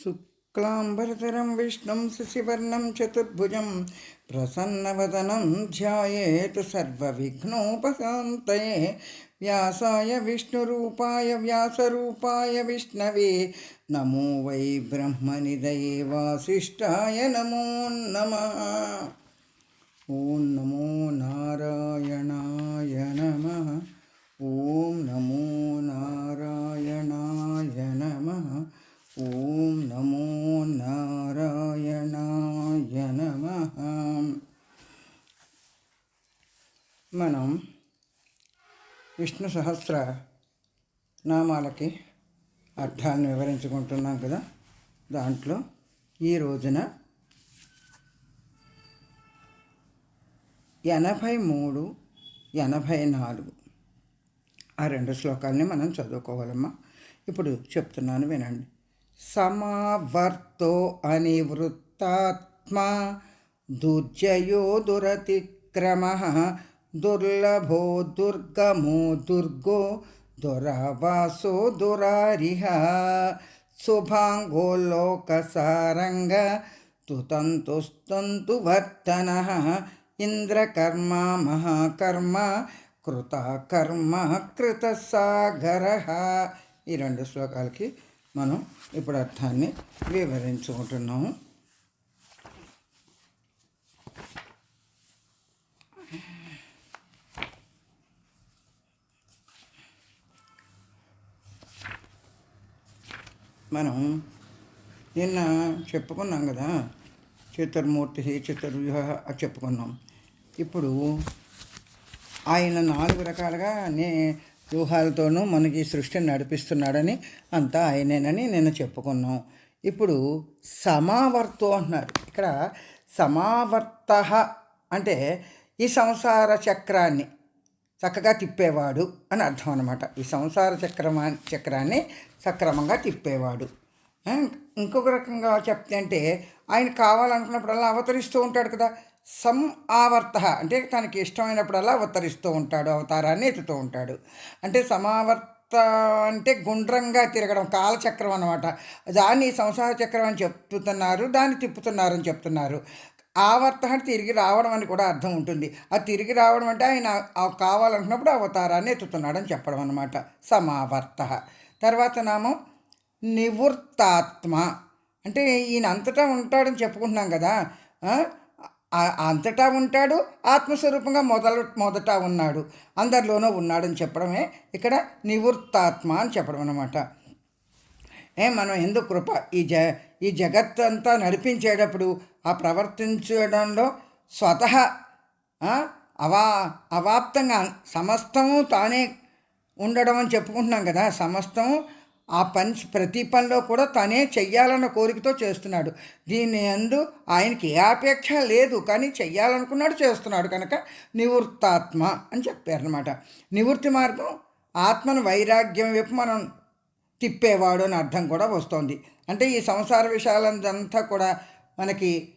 శుక్లాంబరతరం విష్ణుం శశివర్ణం చతుర్భుజం ప్రసన్నవదనం ధ్యాయేత్ సర్వవిఘ్నోపశాంతయే వ్యాసాయ విష్ణురూపాయ వ్యాసరూపాయ విష్ణవే నమో వై బ్రహ్మనిదయే వాసిష్ఠాయ నమో నమః ఓం నమో నారాయణాయ నమ ఓం నమో నారాయణాయ నమ ఓం నమో నారాయణాయ నమ మనం విష్ణు సహస్ర నామాలకి అర్థాలను వివరించుకుంటున్నాం కదా. దాంట్లో ఈ రోజున ఎనభై మూడు ఎనభై నాలుగు. ఆ రెండు శ్లోకాలని మనం చదువుకోవాలమ్మా. ఇప్పుడు చెప్తున్నాను వినండి. సమావర్తో అనివృత్తాత్మ దుర్జయో దురతిక్రమ దుర్లభో దుర్గమో దుర్గో దురవాసో దురారిహ శుభాంగోలోకసారంగ తుతంతుస్తంతు వర్తన ఇంద్రకర్మ మహాకర్మ కృతకర్మ కృతసాగర ఈ రెండు శ్లోకాలకి మనం ఇప్పుడు అర్థాన్ని వివరించుకుంటున్నాము. మనం నిన్న చెప్పుకున్నాం కదా చతుర్మూర్తి చతుర్వ్యూహ అని చెప్పుకున్నాం. ఇప్పుడు ఆయన నాలుగు రకాలుగా నే వ్యూహాలతోనూ మనకి సృష్టిని నడిపిస్తున్నాడని అంతా ఆయనేనని నిన్న చెప్పుకున్నాం. ఇప్పుడు సమావర్తో అంటున్నారు. ఇక్కడ సమావర్త అంటే ఈ సంసార చక్రాన్ని చక్కగా తిప్పేవాడు అని అర్థం అనమాట ఈ సంసార చక్రమా చక్రాన్ని సక్రమంగా తిప్పేవాడు. ఇంకొక రకంగా చెప్తే అంటే ఆయన కావాలనుకున్నప్పుడల్లా అవతరిస్తూ ఉంటాడు కదా. సం ఆవర్త అంటే తనకి ఇష్టమైనప్పుడల్లా అవతరిస్తూ ఉంటాడు అవతారాన్ని ఎత్తుతూ ఉంటాడు. అంటే సమావర్త అంటే గుండ్రంగా తిరగడం కాలచక్రం అనమాట దాన్ని సంసార చక్రం అని చెప్తున్నారు దాన్ని తిప్పుతున్నారని చెప్తున్నారు. ఆవర్త తిరిగి రావడం అని కూడా అర్థం ఉంటుంది. ఆ తిరిగి రావడం అంటే ఆయన ఆ కావాలనుకున్నప్పుడు అవతారాన్ని ఎత్తుతున్నాడని చెప్పడం అనమాట సమావర్త. తర్వాత నామం నివృత్తాత్మ. అంటే ఈయన అంతటా ఉంటాడని చెప్పుకుంటున్నాం కదా. అంతటా ఉంటాడు ఆత్మస్వరూపంగా మొదల మొదట ఉన్నాడు. అందరిలోనూ ఉన్నాడని చెప్పడమే ఇక్కడ నివృత్తాత్మ అని చెప్పడం అనమాట ఏ మనం ఎందుకు కృప? ఈ జ ఈ జగత్ అంతా నడిపించేటప్పుడు ఆ ప్రవర్తించడంలో స్వతహ అవా అవాప్తంగా సమస్తము తానే ఉండడం అని చెప్పుకుంటున్నాం కదా సమస్తము ఆ పని ప్రతి పనిలో కూడా తనే చెయ్యాలన్న కోరికతో చేస్తున్నాడు. దీని అందు ఆయనకి ఏ అపేక్ష లేదు కానీ చెయ్యాలనుకున్నాడు చేస్తున్నాడు. కనుక నివృత్తాత్మ అని చెప్పారనమాట నివృత్తి మార్గం ఆత్మను వైరాగ్యం వైపు మనం తిప్పేవాడు అని అర్థం కూడా వస్తోంది. అంటే ఈ సంసార విషయాలంతా కూడా మనకి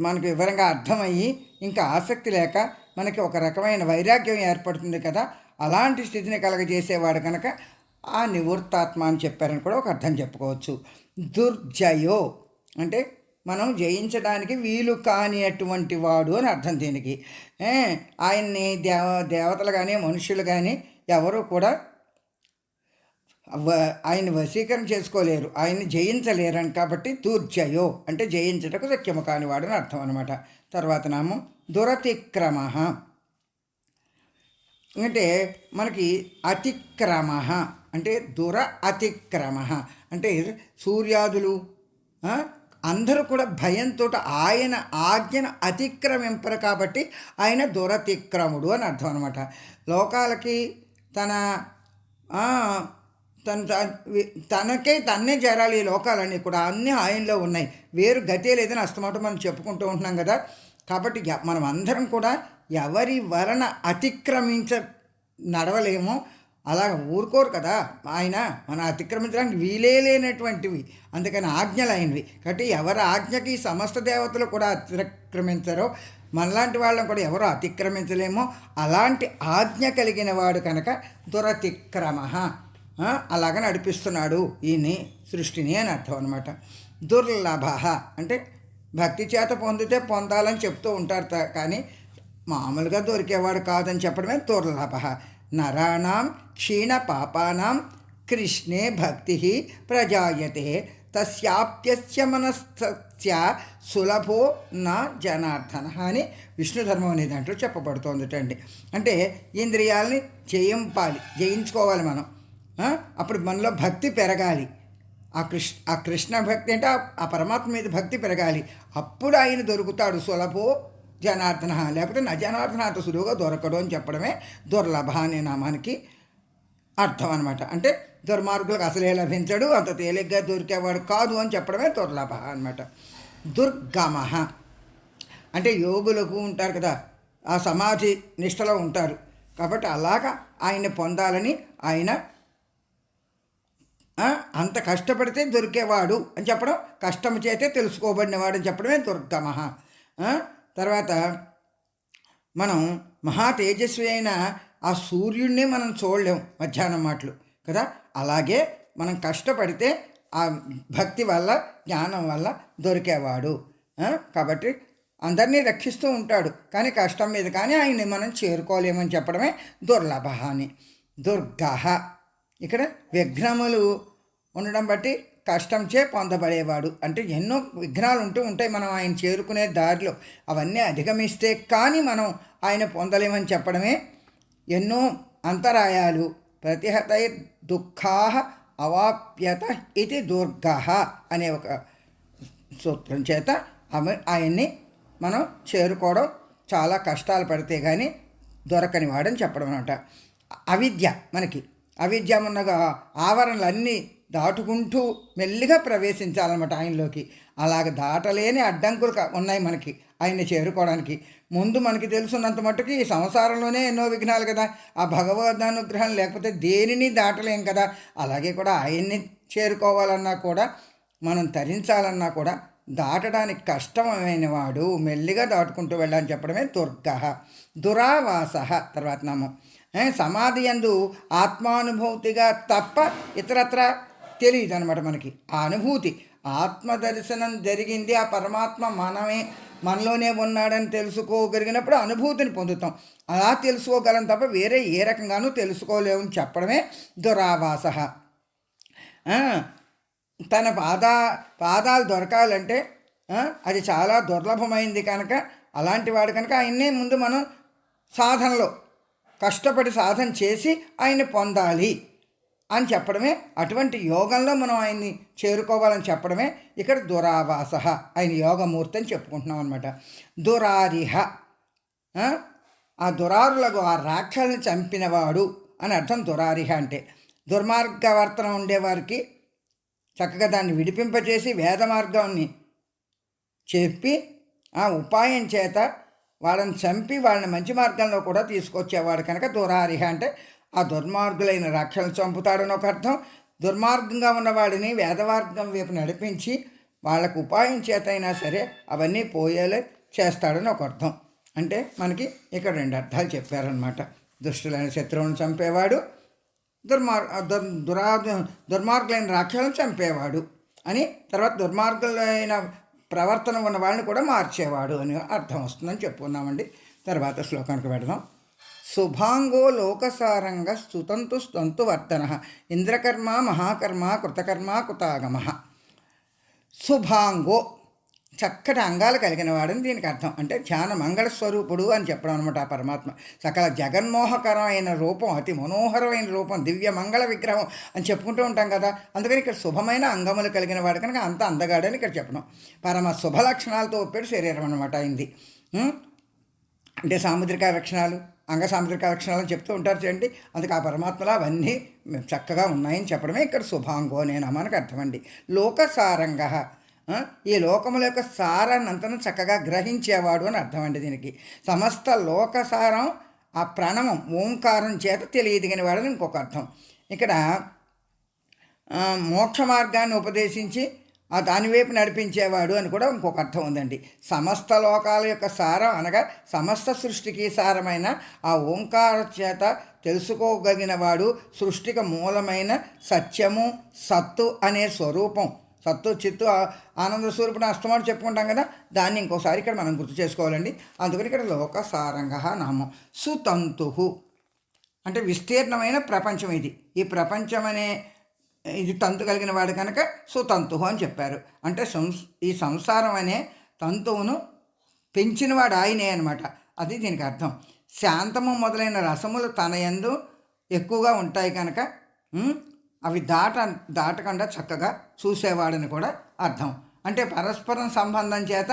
మనకి వివరంగా అర్థమయ్యి ఇంకా ఆసక్తి లేక మనకి ఒక రకమైన వైరాగ్యం ఏర్పడుతుంది కదా అలాంటి స్థితిని కలగజేసేవాడు కనుక ఆ నివృత్తాత్మ అని చెప్పారని కూడా ఒక అర్థం చెప్పుకోవచ్చు. దుర్జయో అంటే మనం జయించడానికి వీలు కాని అటువంటి వాడు అని అర్థం దీనికి. ఆయన్ని దేవ దేవతలు కానీ మనుషులు కానీ ఎవరు కూడా వ- వశీకరణ చేసుకోలేరు. ఆయన్ని జయించలేరని కాబట్టి దుర్జయో అంటే జయించటకు సఖ్యము కానివాడు అని అర్థం అనమాట తర్వాత నామం దురతిక్రమ. అంటే మనకి అతిక్రమ. అంటే దుర అతిక్రమ. అంటే సూర్యాదులు అందరూ కూడా భయంతో ఆయన ఆజ్ఞను అతిక్రమింపరు కాబట్టి ఆయన దురతిక్రముడు అని అర్థం అనమాట లోకాలకి తన తను త- తనకే తన్నే చేరాలి ఈ లోకాలన్నీ కూడా. అన్నీ ఆయనలో ఉన్నాయి. వేరు గతే లేదని అస్తమాట మనం చెప్పుకుంటూ ఉంటున్నాం కదా. కాబట్టి మనం అందరం కూడా ఎవరి వలన అతిక్రమించ నడవలేమో అలా ఊరుకోరు కదా. ఆయన మనం అతిక్రమించడానికి వీలే లేనటువంటివి. అందుకని ఆజ్ఞలు అయినవి కాబట్టి ఎవరి ఆజ్ఞకి సమస్త దేవతలు కూడా అతిక్రమించరో మనలాంటి వాళ్ళని కూడా ఎవరు అతిక్రమించలేమో అలాంటి ఆజ్ఞ కలిగిన వాడు కనుక దురతిక్రమ. అలాగ నడిపిస్తున్నాడు ఈయన్ని సృష్టిని అని అర్థం అనమాట దుర్లభ అంటే భక్తి చేత పొందితే పొందాలని చెప్తూ ఉంటారు కానీ మామూలుగా దొరికేవాడు కాదని చెప్పడమే దుర్లభ. నరాణం క్షీణ పాపానాం కృష్ణే భక్తి ప్రజాయతే. తస్యాప్యస్య మనస్తస్య సులభో నా జనార్దన అని విష్ణు ధర్మం అనే దాంట్లో చెప్పబడుతోందిటండి. అంటే ఇంద్రియాలని జయింపాలి జయించుకోవాలి మనం. అప్పుడు మనలో భక్తి పెరగాలి. ఆ కృష్ణ ఆ కృష్ణ భక్తి అంటే ఆ- పరమాత్మ మీద భక్తి పెరగాలి. అప్పుడు ఆయన దొరుకుతాడు సులభో జనార్దన. లేకపోతే నా జనార్దన అంత సులువుగా దొరకడు అని చెప్పడమే దుర్లభ అనే నామానికి అర్థం అనమాట అంటే దుర్మార్గులకు అసలే లభించడు అంత తేలిగ్గా దొరికేవాడు కాదు అని చెప్పడమే దుర్లభ అనమాట దుర్గమ అంటే యోగులకు ఉంటారు కదా ఆ సమాధి నిష్టలో ఉంటారు. కాబట్టి అలాగా ఆయన పొందాలని ఆయన అంత కష్టపడితే దొరికేవాడు అని చెప్పడం కష్టం చేతే తెలుసుకోబడినవాడు అని చెప్పడమే దుర్గమ తర్వాత మనం మహా తేజస్వి అయిన ఆ సూర్యుడిని మనం చూడలేం మధ్యాహ్నం మాటలు కదా? అలాగే మనం కష్టపడితే ఆ భక్తి వల్ల జ్ఞానం వల్ల దొరికేవాడు. కాబట్టి అందరినీ రక్షిస్తూ ఉంటాడు. కానీ కష్టం మీద కానీ ఆయన్ని మనం చేరుకోలేమని చెప్పడమే దుర్లభ అని. దుర్గహ. ఇక్కడ విఘ్నములు ఉండడం బట్టి కష్టంచే పొందబడేవాడు. అంటే ఎన్నో విఘ్నాలు ఉంటూ ఉంటాయి. మనం ఆయన చేరుకునే దారిలో అవన్నీ అధిగమిస్తే కానీ మనం ఆయన పొందలేమని చెప్పడమే ఎన్నో అంతరాయాలు. ప్రతిహతై దుఃఖా అవాప్యత ఇది దుర్గహ అనే ఒక సూత్రం చేత ఆయన్ని మనం చేరుకోవడం చాలా కష్టాలు పడితే కానీ దొరకని వాడని చెప్పడం అనమాట అవిద్య మనకి అవిద్యమున్నగా ఆవరణలన్నీ దాటుకుంటూ మెల్లిగా ప్రవేశించాలన్నమాట ఆయనలోకి. అలాగ దాటలేని అడ్డంకులు ఉన్నాయి మనకి ఆయన్ని చేరుకోవడానికి. ముందు మనకి తెలుసున్నంత మట్టుకు ఈ సంసారంలోనే ఎన్నో విఘ్నాలు కదా. ఆ భగవద్ అనుగ్రహం లేకపోతే దేనిని దాటలేం కదా. అలాగే కూడా ఆయన్ని చేరుకోవాలన్నా కూడా మనం తరించాలన్నా కూడా దాటడానికి కష్టమైన వాడు. మెల్లిగా దాటుకుంటూ వెళ్ళాలని చెప్పడమే దుర్గ. దురావాస. తర్వాత నామం. సమాధి ఎందు ఆత్మానుభూతిగా తప్ప ఇతరత్ర తెలియదు అనమాట మనకి. ఆ అనుభూతి ఆత్మ దర్శనం జరిగింది ఆ పరమాత్మ మనమే మనలోనే ఉన్నాడని తెలుసుకోగలిగినప్పుడు అనుభూతిని పొందుతాం. అలా తెలుసుకోగలం తప్ప వేరే ఏ రకంగానూ తెలుసుకోలేమని చెప్పడమే దురావాస. తన పాదా పాదాలు దొరకాలంటే అది చాలా దుర్లభమైంది కనుక అలాంటి వాడు కనుక ఆయన్నే ముందు మనం సాధనలో కష్టపడి సాధన చేసి ఆయన్ని పొందాలి అని చెప్పడమే అటువంటి యోగంలో మనం ఆయన్ని చేరుకోవాలని చెప్పడమే ఇక్కడ దురావాస ఆయన యోగమూర్తి అని చెప్పుకుంటున్నాం అనమాట దురారిహ ఆ? దురారులకు ఆ రాక్షల్ని చంపినవాడు అని అర్థం దురారిహ అంటే దుర్మార్గవర్తనం ఉండేవారికి చక్కగా దాన్ని విడిపింపచేసి వేద మార్గాన్ని చెప్పి ఆ ఉపాయం చేత వాళ్ళని చంపి వాళ్ళని మంచి మార్గంలో కూడా తీసుకొచ్చేవాడు కనుక దురారిహ అంటే ఆ దుర్మార్గులైన రాక్షలను చంపుతాడని ఒక అర్థం. దుర్మార్గంగా ఉన్నవాడిని వేదమార్గం వైపు నడిపించి వాళ్ళకు ఉపాయం చేత అయినా సరే అవన్నీ పోయేలే చేస్తాడని ఒక అర్థం. అంటే మనకి ఇక్కడ రెండు అర్థాలు చెప్పారనమాట దుష్టులైన శత్రువులను చంపేవాడు దుర్మార్ దుర్ దురా దుర్మార్గులైన రాక్షలను చంపేవాడు అని తర్వాత దుర్మార్గులైన ప్రవర్తన ఉన్న వాళ్ళని కూడా మార్చేవాడు అని అర్థం వస్తుందని చెప్పుకున్నామండి తర్వాత శ్లోకానికి పెడదాం. శుభాంగో లోకసారంగ స్తుతంతు స్తంతు వర్ధన. ఇంద్రకర్మ మహాకర్మ కృతకర్మ కృతాగమ. శుభాంగో చక్కటి అంగాలు కలిగిన వాడని దీనికి అర్థం. అంటే ధ్యాన మంగళ స్వరూపుడు అని చెప్పడం అనమాట ఆ పరమాత్మ. సకల జగన్మోహకరమైన రూపం అతి మనోహరమైన రూపం దివ్య మంగళ విగ్రహం అని చెప్పుకుంటూ ఉంటాం కదా. అందుకని ఇక్కడ శుభమైన అంగములు కలిగిన వాడు కనుక అంత అందగాడని ఇక్కడ చెప్పడం. పరమ శుభ లక్షణాలతో ఒప్పాడు శరీరం అనమాట అయింది. అంటే సాముద్రిక లక్షణాలు అంగ సాముద్రిక లక్షణాలు చెప్తూ ఉంటారు చూడండి. అందుకే ఆ పరమాత్మలో అవన్నీ చక్కగా ఉన్నాయని చెప్పడమే ఇక్కడ శుభాంగో నేను నామానికి అర్థమండి. లోకసారంగ ఈ లోకముల యొక్క సారాన్ని అంతను చక్కగా గ్రహించేవాడు అని అర్థం అండి దీనికి. సమస్త లోకసారం ఆ ప్రణవం ఓంకారం చేత తెలియదిగిన వాడని ఇంకొక అర్థం. ఇక్కడ మోక్ష మార్గాన్ని ఉపదేశించి ఆ దాని వైపు నడిపించేవాడు అని కూడా ఇంకొక అర్థం ఉందండి. సమస్త లోకాల యొక్క సారం అనగా సమస్త సృష్టికి సారమైన ఆ ఓంకార చేత తెలుసుకోగలిగిన వాడు సృష్టికి మూలమైన సత్యము సత్తు అనే స్వరూపం సత్తు చిత్తు ఆనంద స్వరూపుని అస్తమాటు చెప్పుకుంటాం కదా దాన్ని ఇంకోసారి ఇక్కడ మనం గుర్తు చేసుకోవాలండి. అందుకని ఇక్కడ లోక సారంగ నామం. సుతంతు అంటే విస్తీర్ణమైన ప్రపంచం ఇది. ఈ ప్రపంచం అనే ఇది తంతు కలిగిన వాడు కనుక సుతంతు అని చెప్పారు. అంటే సంస్ ఈ సంసారం అనే తంతువును పెంచినవాడు ఆయనే అనమాట అది దీనికి అర్థం. శాంతము మొదలైన రసములు తన యందు ఎక్కువగా ఉంటాయి కనుక అవి దాట దాటకుండా చక్కగా చూసేవాడని కూడా అర్థం. అంటే పరస్పరం సంబంధం చేత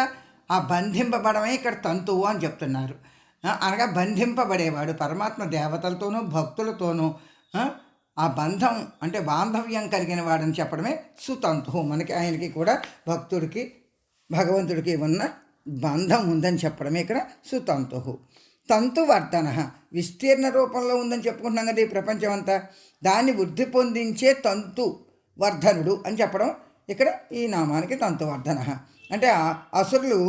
ఆ బంధింపబడమే ఇక్కడ తంతువు అని చెప్తున్నారు. అనగా బంధింపబడేవాడు పరమాత్మ దేవతలతోనూ భక్తులతోనూ ఆ, ఆ బంధం అంటే బాంధవ్యం కలిగిన వాడని చెప్పడమే సుతంతు మనకి ఆయనకి కూడా భక్తుడికి భగవంతుడికి ఉన్న బంధం ఉందని చెప్పడమే ఇక్కడ సుతంతు తంతువర్ధన. విస్తీర్ణ రూపంలో ఉందని చెప్పుకుంటున్నాం కదా ఈ ప్రపంచం అంతా దాన్ని వృద్ధి పొందించే తంతు వర్ధనుడు అని చెప్పడం ఇక్కడ ఈ నామానికి తంతువర్ధన. అంటే అసురులు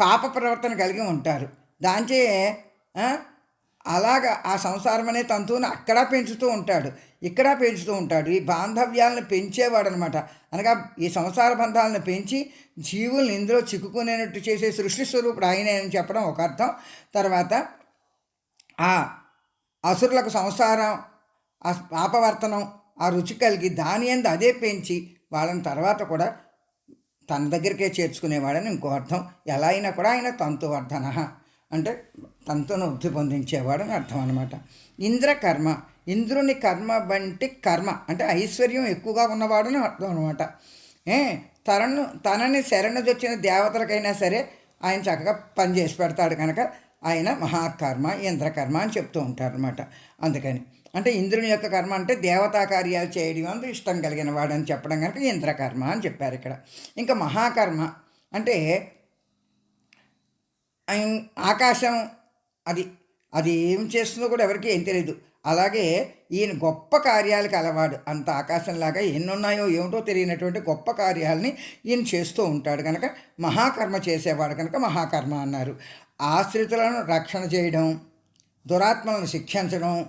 పాప ప్రవర్తన కలిగి ఉంటారు. దాంచే అలాగ ఆ సంసారం అనే తంతువుని అక్కడ పెంచుతూ ఉంటాడు. ఇక్కడ పెంచుతూ ఉంటాడు. ఈ బాంధవ్యాలను పెంచేవాడు అనమాట అనగా ఈ సంసార బంధాలను పెంచి జీవుల్ని ఇందులో చిక్కుకునేటట్టు చేసే సృష్టి స్వరూపుడు ఆయనే అని చెప్పడం ఒక అర్థం. తర్వాత ఆ అసురులకు సంసారం ఆ పాపవర్తనం ఆ రుచి కలిగి దాని ఎందు అదే పెంచి వాళ్ళని తర్వాత కూడా తన దగ్గరికే చేర్చుకునేవాడని ఇంకో అర్థం. ఎలా అయినా కూడా ఆయన తంతువర్ధన అంటే తంతును వృద్ధి పొందించేవాడని అర్థం అనమాట. ఇంద్రకర్మ ఇంద్రుని కర్మ వంటి కర్మ. అంటే ఐశ్వర్యం ఎక్కువగా ఉన్నవాడని అర్థం అనమాట ఏ తనను తనని శరణుదొచ్చిన దేవతలకైనా సరే ఆయన చక్కగా పని చేసి పెడతాడు కనుక ఆయన మహాకర్మ ఇంద్రకర్మ అని చెప్తూ ఉంటారు అనమాట అందుకని. అంటే ఇంద్రుని యొక్క కర్మ అంటే దేవతా కార్యాలు చేయడం అందు ఇష్టం కలిగిన వాడని చెప్పడం కనుక ఇంద్రకర్మ అని చెప్పారు ఇక్కడ. ఇంకా మహాకర్మ అంటే ఆకాశం అది అది ఏం చేస్తుందో కూడా ఎవరికి ఏం తెలియదు అలాగే ఈయన గొప్ప కార్యాలకు అలవాడు అంత ఆకాశంలాగా ఎన్నున్నాయో ఏమిటో తెలియనటువంటి గొప్ప కార్యాలని ఈయన చేస్తూ ఉంటాడు కనుక మహాకర్మ చేసేవాడు కనుక మహాకర్మ అన్నారు. ఆశ్రితులను రక్షణ చేయడం దురాత్మలను శిక్షించడం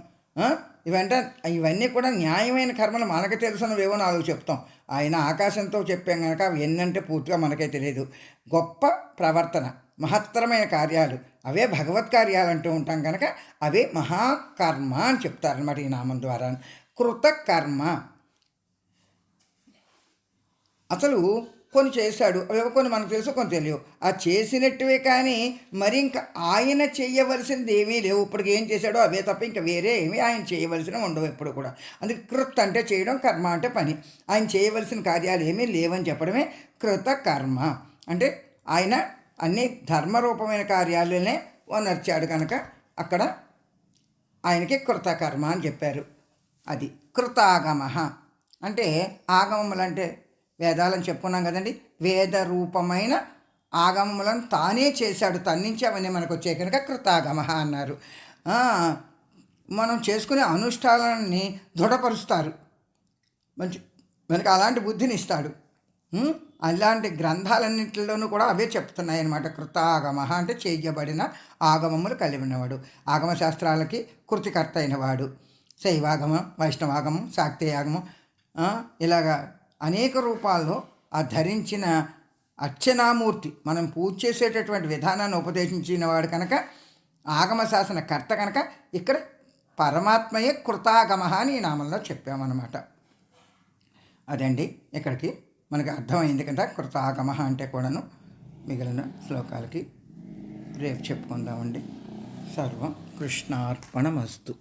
ఇవంటే ఇవన్నీ కూడా న్యాయమైన కర్మలు మనకు తెలుసున్నవేవో నాలుగు చెప్తాం. ఆయన ఆకాశంతో చెప్పాం కనుక అవి ఎన్నంటే పూర్తిగా మనకే తెలియదు. గొప్ప ప్రవర్తన మహత్తరమైన కార్యాలు. అవే భగవత్ కార్యాలు అంటూ ఉంటాం కనుక అవే మహాకర్మ అని చెప్తారనమాట ఈ నామం ద్వారా. కృత కర్మ అసలు కొన్ని చేశాడు అవి కొన్ని మనకు తెలుసు కొన్ని తెలియవు. ఆ చేసినట్టువే కానీ మరి ఇంకా ఆయన చేయవలసింది ఏమీ లేవు. ఇప్పటికి ఏం చేశాడో అవే తప్ప ఇంకా వేరే ఏమీ ఆయన చేయవలసినవి ఉండవు ఎప్పుడు కూడా. అందుకే కృత్ అంటే చేయడం కర్మ అంటే పని. ఆయన చేయవలసిన కార్యాలు ఏమీ లేవని చెప్పడమే కృత కర్మ అంటే ఆయన అన్ని ధర్మరూపమైన కార్యాలనే ఓనర్చాడు కనుక అక్కడ ఆయనకి కృతకర్మ అని చెప్పారు. అది కృతాగమ. అంటే ఆగమములు అంటే వేదాలని చెప్పుకున్నాం కదండి. వేద రూపమైన ఆగమములను తానే చేశాడు తన్నించి అవన్నీ మనకు వచ్చాయి కనుక కృతాగమ అన్నారు. మనం చేసుకునే అనుష్ఠానాన్ని దృఢపరుస్తారు. మంచి మనకి అలాంటి బుద్ధిని ఇస్తాడు. అలాంటి గ్రంథాలన్నింటిలోనూ కూడా అవే చెప్తున్నాయి అన్నమాట కృతాగమ అంటే చేయబడిన ఆగమములు కలిగి ఉన్నవాడు ఆగమ శాస్త్రాలకి కృతికర్త అయినవాడు శైవాగమం వైష్ణవాగమం శాక్తేయాగమం ఇలాగా అనేక రూపాల్లో ఆ ధరించిన అర్చనామూర్తి మనం పూజ చేసేటటువంటి విధానాన్ని ఉపదేశించిన వాడు కనుక ఆగమ శాసన కర్త కనుక ఇక్కడ పరమాత్మయే కృతాగమ అని ఈ నామంలో చెప్పామన్నమాట. అదండి ఇక్కడికి మనకి అర్థమైంది కదా కృతాగమ అంటే కూడాను మిగిలిన శ్లోకాలకి రేపు చెప్పుకుందామండి. సర్వం కృష్ణార్పణమస్తు.